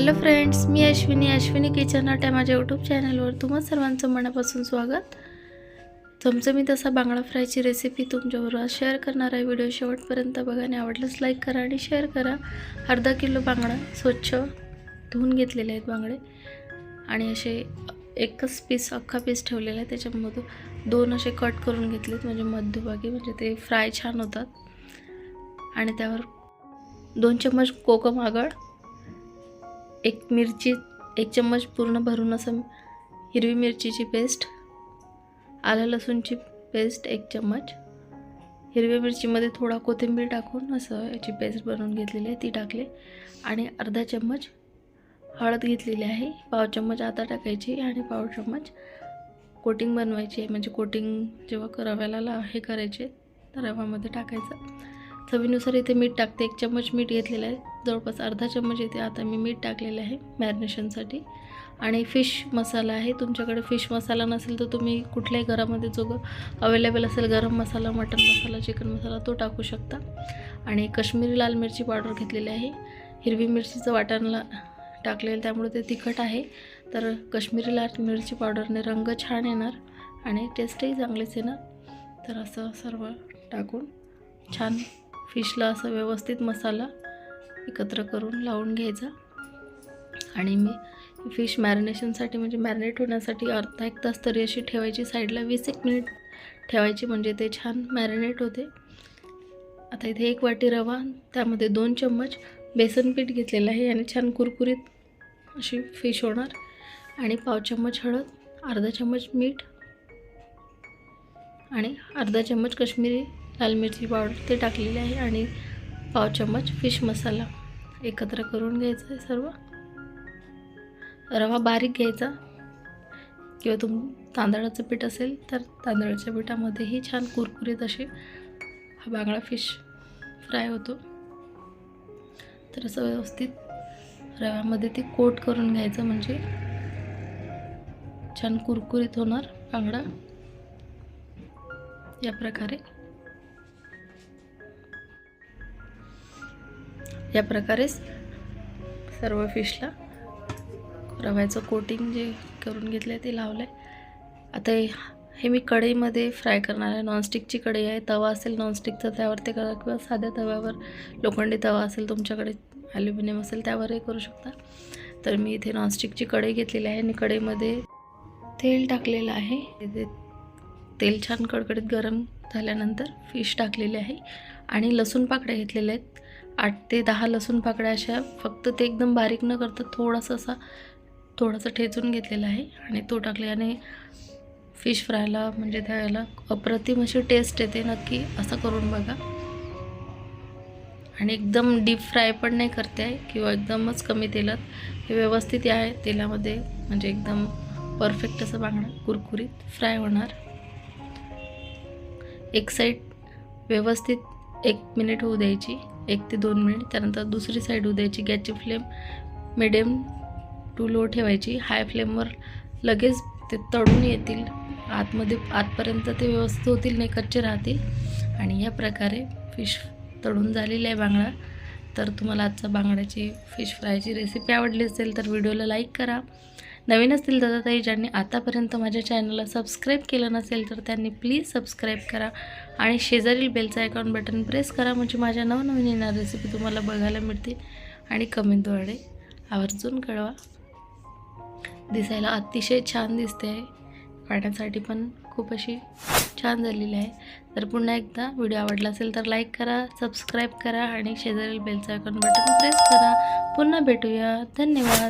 Hello friends मी Ashwini. Ashwini kitchen hut आहे माझ्या यूट्यूब चॅनलवर तुम्हा सर्वांचं मनापासून स्वागत. चमचमीत असा बांगडा फ्रायची रेसिपी तुमच्याबरोबर शेअर करणार आहे. व्हिडिओ शेवटपर्यंत बघा आणि आवडल्यास लाईक करा आणि शेअर करा. अर्धा किलो बांगडा स्वच्छ धुवून घेतलेले आहेत बांगडे. आणि असे एकच पीस अख्खा पीस ठेवलेला आहे. त्याच्यामधून दोन असे कट करून घेतलेत. म्हणजे मध्यभागी म्हणजे ते फ्राय छान होतात. आणि त्यावर दोन चम्मच कोकम आगळ एक मिरची एक चम्मच पूर्ण भरून असं हिरवी मिरचीची पेस्ट आलं लसूणची पेस्ट एक चम्मच. हिरव्या मिरचीमध्ये थोडा कोथिंबीर टाकून असं याची पेस्ट बनवून घेतलेली आहे ती टाकली. आणि अर्धा चम्मच हळद घेतलेली आहे पाव चम्मच आता टाकायची आणि पाव चम्मच कोटिंग बनवायची आहे. म्हणजे कोटिंग जेव्हा रव्याला ला- हे करायचे तर रव्यामध्ये टाकायचं. चवीनुसार इथे मीठ टाकते. एक चम्मच मीठ घेतलेलं आहे. जवळपास अर्धा चम्मच इथे आता मी मीठ टाकलेलं आहे मॅरिनेशनसाठी. आणि फिश मसाला आहे. तुमच्याकडे फिश मसाला नसेल तर तुम्ही कुठल्याही घरामध्ये जो अवेलेबल असेल गरम मसाला मटन मसाला चिकन मसाला तो टाकू शकता. आणि कश्मीरी लाल मिरची पावडर घेतलेली आहे. हिरवी मिरचीचं वाटणला टाकलेलं त्यामुळे ते तिखट आहे. तर कश्मीरी लाल मिरची पावडरने रंग छान येणार आणि टेस्टही चांगलीच येणार. तर असं सर्व टाकून छान फिशला असं व्यवस्थित मसाला एकत्र करून लावून घ्यायचा. आणि मी फिश मॅरिनेशनसाठी म्हणजे मॅरिनेट होण्यासाठी अर्धा एक तास तरी अशी ठेवायची. साईडला वीस एक मिनिट ठेवायची म्हणजे ते छान मॅरिनेट होते. आता इथे एक वाटी रवा त्यामध्ये दोन चम्मच बेसन पीठ घेतलेलं आहे आणि छान कुरकुरीत अशी फिश होणार. आणि पाव चम्मच हळद अर्धा चम्मच मीठ आणि अर्धा चम्मच कश्मीरी लाल मिरची पावडर ते टाकलेले आहे. आणि पाव चम्मच फिश मसाला एकत्र करून घ्यायचं आहे सर्व. रवा बारीक घ्यायचा. किंवा तुम तांदळाचं पीठ असेल तर तांदळाच्या पिठामध्येही छान कुरकुरीत असे हा बांगडा फिश फ्राय होतो. तर असं व्यवस्थित रव्यामध्ये ते कोट करून घ्यायचं म्हणजे छान कुरकुरीत होणार बांगडा. या प्रकारे या प्रकारेच सर्व फिशला रव्याचं कोटिंग जे करून घेतलं आहे ते लावलं आहे आता हे हे मी कढईमध्ये फ्राय करणार आहे. नॉनस्टिकची कढई आहे. तवा असेल नॉनस्टिकचा त्यावर ते करा किंवा साध्या तव्यावर. लोखंडी तवा असेल तुमच्याकडे ॲल्युमिनियम असेल त्यावरही करू शकता. तर मी इथे नॉनस्टिकची कढई घेतलेली आहे आणि कढईमध्ये तेल टाकलेलं आहे. ते तेल छान कडकडीत गरम झाल्यानंतर फिश टाकलेली आहे. आणि लसूण पाकडे घेतलेल्या आहेत. आठ ते दहा लसूण पाकळ्या अशा फक्त ते एकदम बारीक न करता थोडासा असा थोडासा ठेचून घेतलेला आहे. आणि तो टाकल्याने फिश फ्रायला म्हणजे त्याला अप्रतिम अशी टेस्ट येते. नक्की असं करून बघा. आणि एकदम डीप फ्राय पण नाही करते आहे. किंवा एकदमच कमी तेलात. हे व्यवस्थित आहे. तेलामध्ये म्हणजे एकदम परफेक्ट असं बांगडा कुरकुरीत फ्राय होणार. एक साईड व्यवस्थित एक मिनिट होऊ द्यायची. एक ते दोन मिनिट त्यानंतर दुसरी साईड होऊ द्यायची गॅसची फ्लेम मिडियम टू लो ठेवायची. हाय फ्लेमवर लगेच ते तळून येतील. आतमध्ये आतपर्यंत ते व्यवस्थित होतील नाही कच्चे राहतील. आणि या प्रकारे फिश तळून झालेली आहे बांगडा. तर तुम्हाला आजचा बांगड्याची फिश फ्रायची रेसिपी आवडली असेल तर व्हिडिओला लाईक करा. नवीन असतील दादाताई ज्यांनी आतापर्यंत माझ्या चॅनलला सबस्क्राईब केलं नसेल तर त्यांनी प्लीज सबस्क्राईब करा आणि शेजारील बेलचं आयकॉन बटन प्रेस करा म्हणजे माझ्या नवनवीन येणार रेसिपी तुम्हाला बघायला मिळतील आणि कमेंटद्वारे आवर्जून कळवा. दिसायला अतिशय छान दिसते. आहे खाण्यासाठी पण खूप अशी छान झालेली आहे. तर पुन्हा एकदा व्हिडिओ आवडला असेल तर लाईक करा सबस्क्राईब करा आणि शेजारील बेलचं आयकॉन बटन प्रेस करा. पुन्हा भेटूया. धन्यवाद.